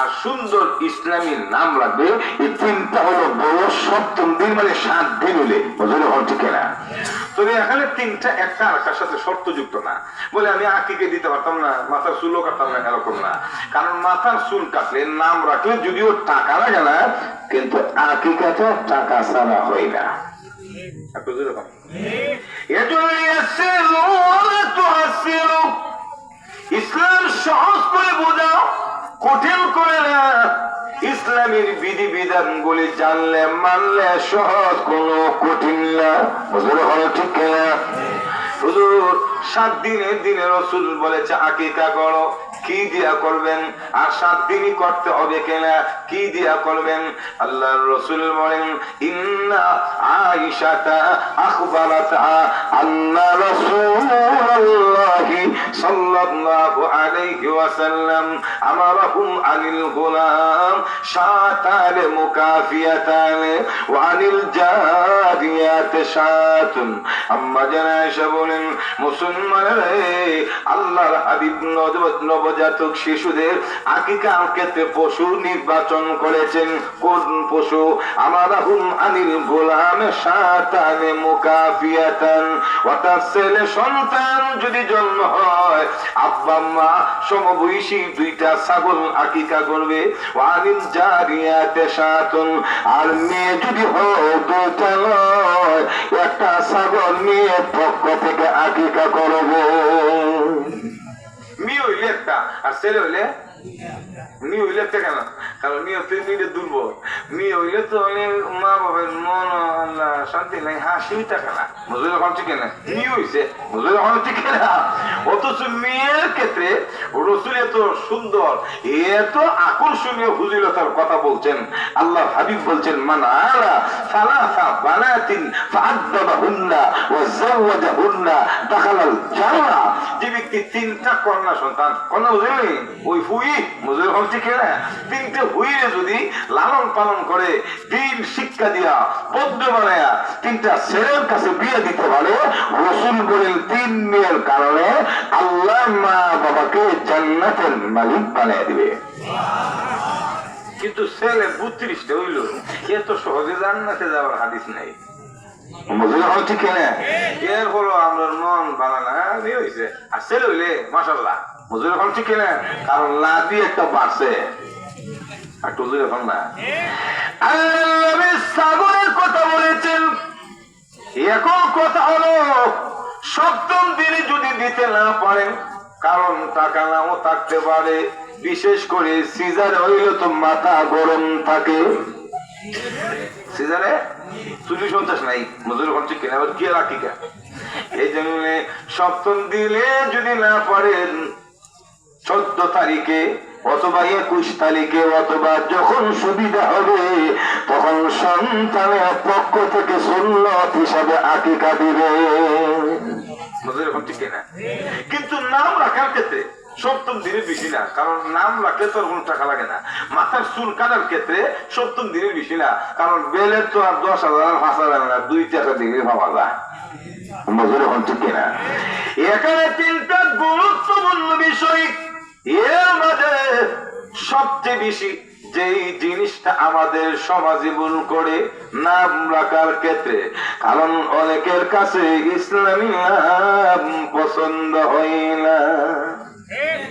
আর সুন্দর নাম রাখবে। এই তিনটা হলো সপ্তম দিন মানে সাত দিন হলে তবে এখানে তিনটা, একটা আরেকটার সাথে না। বলে আমি আকিকে দিতে পারতাম না, মাথার চুলও কাটতাম না, এরকম না। কারণ মাথার চুল কাটলে নাম রাখলে যদিও টাকা লাগে না, কিন্তু আকিকাতে টাকা ছাড়া হয় না। ইসলাম সহজ করে বোঝাও। কঠিন করে না। ইসলামের বিধি বিধান গুলি জানলে, মানলে সহজ, কোনো কঠিন না। ঠিক কিনা? সাত দিনের দিনে রসুল বলেছে, আকিকা করো। কি দিয়া করবেন? আর সাত দিনই করতে হবে কিনা? কি দিয়া করবেন? আল্লাহ রসুল বলেন, ইন্না আখবারাত আন্না রাসূলুল্লাহি সাল্লাল্লাহু আলাইহি ওয়াসাল্লাম আনিল গুলাম শাতাল আম্মা জানা বলেন, মুসলমানেরা আল্লাহর হাবিব নব- নবজাতক শিশুদের আকিকা ক্ষেত্রে পশু নির্বাচন করেছেন। কোন পশু? আমারাহুম আনিল গোলামে শাতানে মুকাফিয়াতান। অর্থাৎ ছেলে সন্তান যদি জন্ম হয়, আব্বা, মা, সমবয়সী দুইটা ছাগল আকিকা করবে। ওয়ানিল জারিয়াতে শাতুন। আর মেয়ে যদি হয়, দুইটা নয়, একটা ছাগল মেয়ে পক্ষ থেকে আকিকা করব। মেয়ে হইলে আর ছেলে হইলে? মেয়ে হইলে একটা কেন? কারণ মেয়ে মেয়েটা দুর্বল। মেয়ে হইলে তো অনেক মা বাবার মন শান্তি নাই, হাসি টাকা না। বুঝলে এখন ঠিক না? মেয়ে হইছে, বুঝলে এখন ঠিক না? অথচ মেয়ের ক্ষেত্রে রসুল এত সুন্দর এত আকর্ষণীয় হুজুরতার কথা বলছেন। আল্লাহ হাবিব বলছেন মানারা বানাতিন ওয়া দাখালাল যে ব্যক্তি তিনটা কন্যা সন্তান বুঝলি ওই হল ঠিক না তিনটে হুইরে যদি লালন পালন করে, দিন শিক্ষা দিয়া বদ্ধ বানায়া, তিনটা ছেলের কাছে বিয়ে দিতে পারে, রসুল বলেন, তিন মেয়ের কারণে আল্লাহ মা বাবাকে জান্নাতের মালিক বানিয়ে দিবে। কিন্তু ছেলে বত্রিশটা হইল। এত সহজে জান্নাতে যাওয়ার হাদিস নাই। আল্লাহ সাগরের কথা বলেছেন। কথা হলো, সপ্তম দিনে যদি দিতে না পারেন কারণ টাকা নাও থাকতে পারে। বিশেষ করে সিজার হইলে তো মাথা গরম থাকে। সিজারে চুরি সন্ত্রাস নাই? মজুর করছে কিনা আবার কি রাখি কা এই জন্য সপ্তম দিলে যদি না পারেন, চোদ্দ তারিখে অথবা একুশ তারিখে অথবা যখন সুবিধা হবে, তখন সন্তানের পক্ষ থেকে সুন্নত হিসাবে আকিকা দিবে কিন্তু নাম রাখার ক্ষেত্রে সপ্তম দিনে বেশি না, কারণ নাম রাখলে তো কোনো টাকা লাগে না। মাথার চুল কাটার ক্ষেত্রে সপ্তম দিনে বেশি না, কারণ বেলের তো আর দশ হাজার আর পাঁচ হাজার না, দুই টাকা দিলে ভাবা যায়। বুঝলে এখন ঠিক না এখানে তিনটা গুরুত্বপূর্ণ বিষয়। এর মাঝে সবচেয়ে বেশি যেই জিনিসটা আমাদের সমাজে করে নাম রাখার ক্ষেত্রে, কারণ অনেকের কাছে ইসলামী নাম পছন্দ হয় না।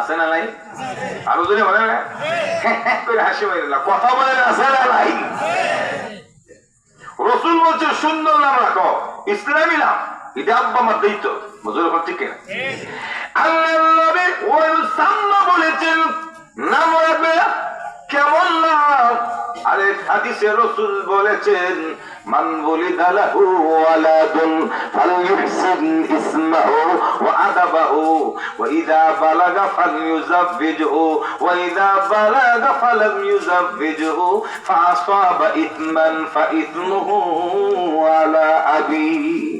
আছে না নাই? আরও যদি বলে না? হাসি মারি না কথা বলে আছে না নাই? রসুল বলছে, সুন্দর নাম রাখো। ইসলামী নাম। এটা আব্বা আমার দায়িত্ব। মজুর এখন ঠিক না আল্লাহ বলেছেন, নাম রাখবে কেমন নাম আরে হাদিসে রসুল বলেছেন, মান বুলিদা লাহু ওয়ালাদুন ফালইহসিন ইসমাহু ওয়া আদাবাহু, ওয়া ইযা বালাগা ফালইউযাব্বিজহু, ওয়া ইযা বালাগা ফালাম ইউযাব্বিজহু ফাআসাবা ইথমান ফাইথমুহু আলা আবি। নাউযুবিল্লাহ যখন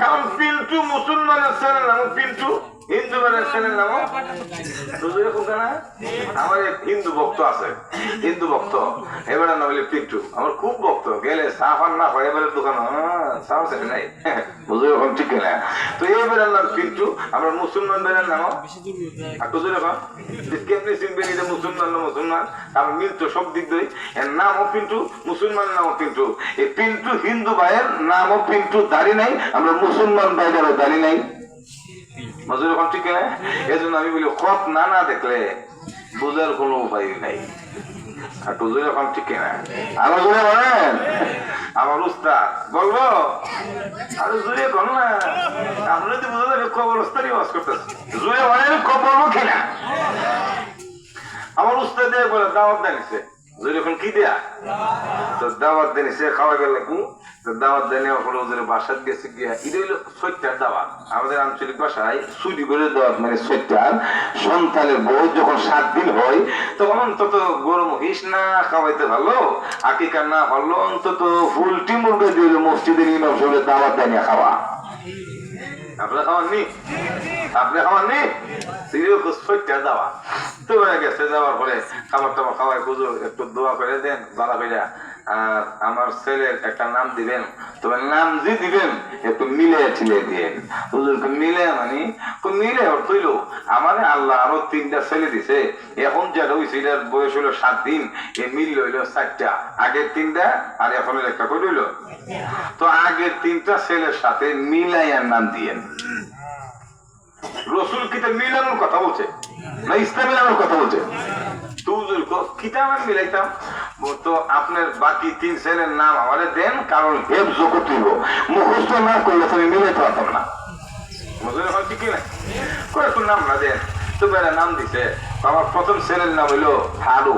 কারণ পিন্টু মুসলমানের আছে না পিন্টু। হিন্দু আমার হিন্দু ভক্ত আছে, হিন্দু ভক্ত। এবারে পিন্টু। আমার খুব ভক্ত। গেলে সাফান না হয়, এবারে দোকান। সাফ সেটা নাই? বুঝলো এখন ঠিক না তো নাম পিন্টু। আমরা মুসলমান বেড়ার নাম। আর যেরকম কেমনি মুসলমান না মুসলমান? মিল তো সব দিক এর নামও পিন্টু মুসলমানের নামও পিন্টু। এই পিন্টু হিন্দু ভাইয়ের নামও পিন্টু। দাড়ি নাই। আমরা মুসলমান ভাইদেরও দাড়ি নাই। মজুর এখন ঠিক এই জন্য আমি বলি, খত না না দেখলে বোঝার কোনো উপায় নাই। আর হুজুর এখন ঠিক না আমার জুড়ে বলেন। আমার উস্তাদ, বলব? আরে জুড়ে কোন না। আপনি যদি বুঝে যাবে খবর উস্তাদই ওয়াজ করতেছে। জুড়ে বলেন খবর কিনা? আমার উস্তাদ বলে দাওয়াত দেনিছে এখন কি দেয়া? দাওয়াত দেনিছে খাওয়া দাওয়াত দেনে ওদের বাসাত গেছে গিয়া, এটা হইল দাওয়াত। আমাদের আঞ্চলিক ভাষায় চুরি করে দাওয়াত মানে সত্যার। সন্তানের বউ যখন সাত দিন হয়, তখন অন্তত গরু মহিষ না খাওয়াইতে ভালো, আকিকা না হলো অন্তত ফুলটি মুরগা দিল মসজিদের ইমাম সাহেবের দাওয়াত দেয় না খাওয়া। আপনারা খাওয়াননি আপনি খাওয়াননি সিরিয়াল সত্যা দেওয়া তো গেছে, যাওয়ার পরে খাবার টাবার খাওয়াই খুঁজো, একটু দোয়া করে দেন বালা করে আর আমার ছেলের একটা নাম দিবেন। তবে নাম যে দিবেন একটু মিলে ঠিলে দিয়েন। হুজুরকে মিলে মানে তো মিলে অর্থ হইল, আমার আল্লাহ আরও তিনটা ছেলে দিছে। এখন যেটা ওই ছেলের বয়স হইল সাত দিন, এ মিল হইল চারটা। আগের তিনটা আর এখন একটা করে হইল তো আগের তিনটা ছেলের সাথে মিলাইয়ার নাম দিয়েন। রসুল কিতাব মিলানোর কথা বলছে, না ইসলাম মিলানোর কথা বলছে? তুজুর কিতাব আমি মিলাইতাম। তো আপনার বাকি তিন ছেলের নাম আমাদের দেন, কারণ হেফ জগৎ হইব মুখস্থ না করলে তো আমি মিলাইতে পারতাম না। বুঝলেন এখন ঠিক না করে তোর নাম না দেন তো বেড়া নাম দিছে। আমার প্রথম ছেলের নাম হইল থারু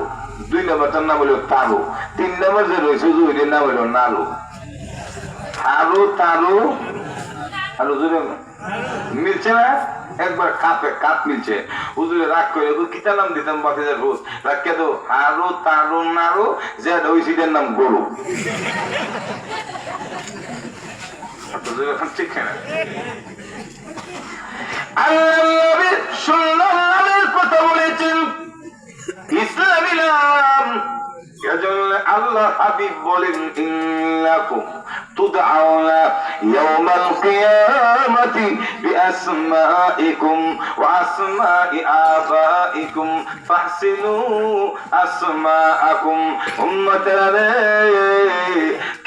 দুই নম্বরটার নাম হইল তারু, তিন নম্বর যে রয়েছে ওইটার নাম নারু। থারু তারু মিলছে না? একবার কাপে, কাপ মিলছে। হুজুরে রাগ করে তো কিতা নাম দিতাম বাতিজার রোজ রাগ কে তো হারু তারো নারু, যে ওই সিটের নাম গরু। ঠিক না আল্লাহ হাবিব বলেন ইন্নাকুম তুদআউনা ইয়াউমাল কিয়ামাতি বিআসমাইকুম ওয়া আসমাই আবাইকুম ফাহসিনু আসমাআকুম উম্মতারে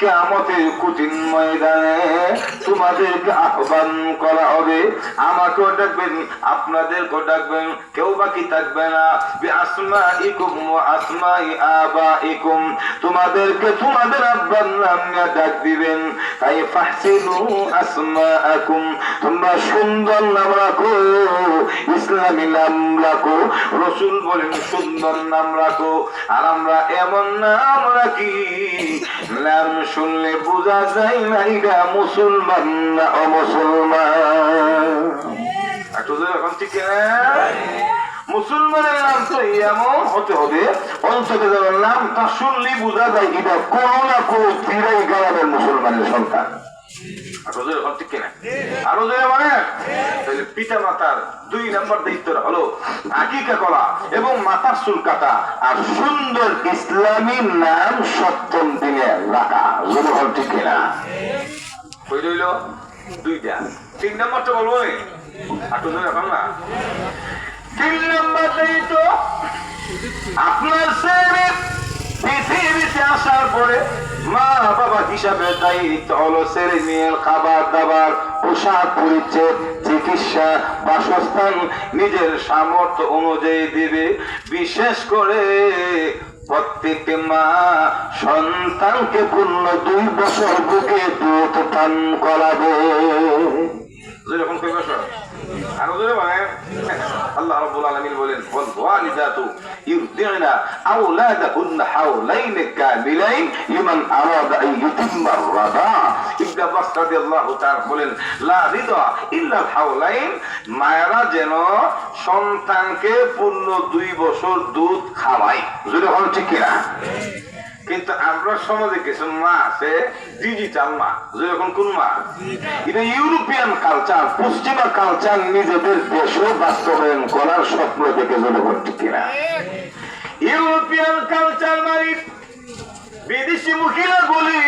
কিয়ামতের কঠিন ময়দানে তোমাদেরকে আহ্বান করা হবে। আমাকেও ডাকবেন, আপনাদেরকেও ডাকবেন, কেউ বাকি থাকবে না। বিআসমাইকুম ওয়া আসমাই আবাইকুম তোমাদেরকে, তোমাদের আব্বার নাম ডাক দিবেন। তাই ফাহসিনু আসমাআকুম। তোমরা সুন্দর নাম রাখো, ইসলামী নাম রাখো, রসুল বলেন সুন্দর নাম রাখো। আর আমরা এমন নাম রাখি, নাম শুনলে বোঝা যায় না এটা মুসলমান না অমুসলমান। ঠিক মুসলমানের নাম তো এমন হতে হবে অন্তত নাম তা শুনলে বোঝা যায় এটা কোনো না কোনো তিরাই গ্রামের মুসলমানের সন্তান। ঠিক কিনা? আরও মানে তাহলে পিতা মাতার দুই নম্বর দায়িত্ব হলো আকিকা করা এবং মাথার চুল কাটা আর সুন্দর ইসলামী নাম সপ্তম দিনে রাখা। ঠিক কিনা? রইল? দুইটা। তিন নম্বরটা বলব এখন না? তিন নম্বর দায়িত্ব আপনার ছেলে তারপরে মা বাবা হিসাবে দায়িত্ব হলো ছেলে মেয়ের খাবার দাবার, পোশাক পরিচ্ছদ, চিকিৎসা, বাসস্থান, নিজের সামর্থ্য অনুযায়ী দিবে। বিশেষ করে প্রত্যেকটি মা সন্তানকে পূর্ণ দুই বছর বুকে দুধ পান করাবে। যেরকম আরও আল্লাহ রাব্বুল আলামিন বলেন, ওয়াল ওয়ালিদাতু ইরদি'না আওলাদাহুন্না হাওলাইন কামিলাইন লিমান আরাদা আন ইউতিম্মা আর-রাদা ইবনে আব্বাস রাদিয়াল্লাহু তাআলা বলেন লা রিদা ইল্লা হাওলাইন মায়েরা যেন সন্তানকে পূর্ণ দুই বছর দুধ খাওয়ায়। যদি হল ঠিক কিনা? কিন্তু আমরা সমাজে কিছু মা আছে ডিজিটাল মা। যেরকম কোন মা? এটা ইউরোপিয়ান কালচার পশ্চিমা কালচার নিজেদের দেশে বাস্তবায়ন করার স্বপ্ন দেখে জনগণ ঠিক কিনা? ইউরোপিয়ান কালচার মারি বিদেশি মহিলা বলি,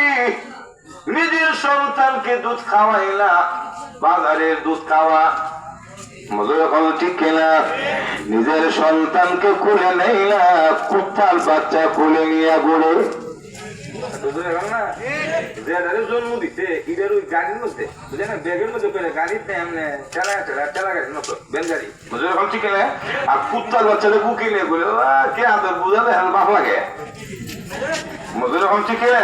নিজের সন্তানকে দুধ খাওয়াই না বাজারের দুধ খাওয়া। নিজের সন্তানকে খুলে নেই না কুত্তার বাচ্চা খুলে নিয়ে ঘুরে জন্ম দিছে ইদের ওই গাড়ির মধ্যে বুঝলেন ব্যাগের মধ্যে করে গাড়িতে এমনি ঠেলা ঠেলা ঠেলা গাড়ির মতো বেন গাড়ি মজুর এখন ঠিক না আর কুত্তার বাচ্চাটা বুকে নিয়ে ঘুরে কে আদর বুঝালে হেল বাপ লাগে। মজুর এখন ঠিক কিনা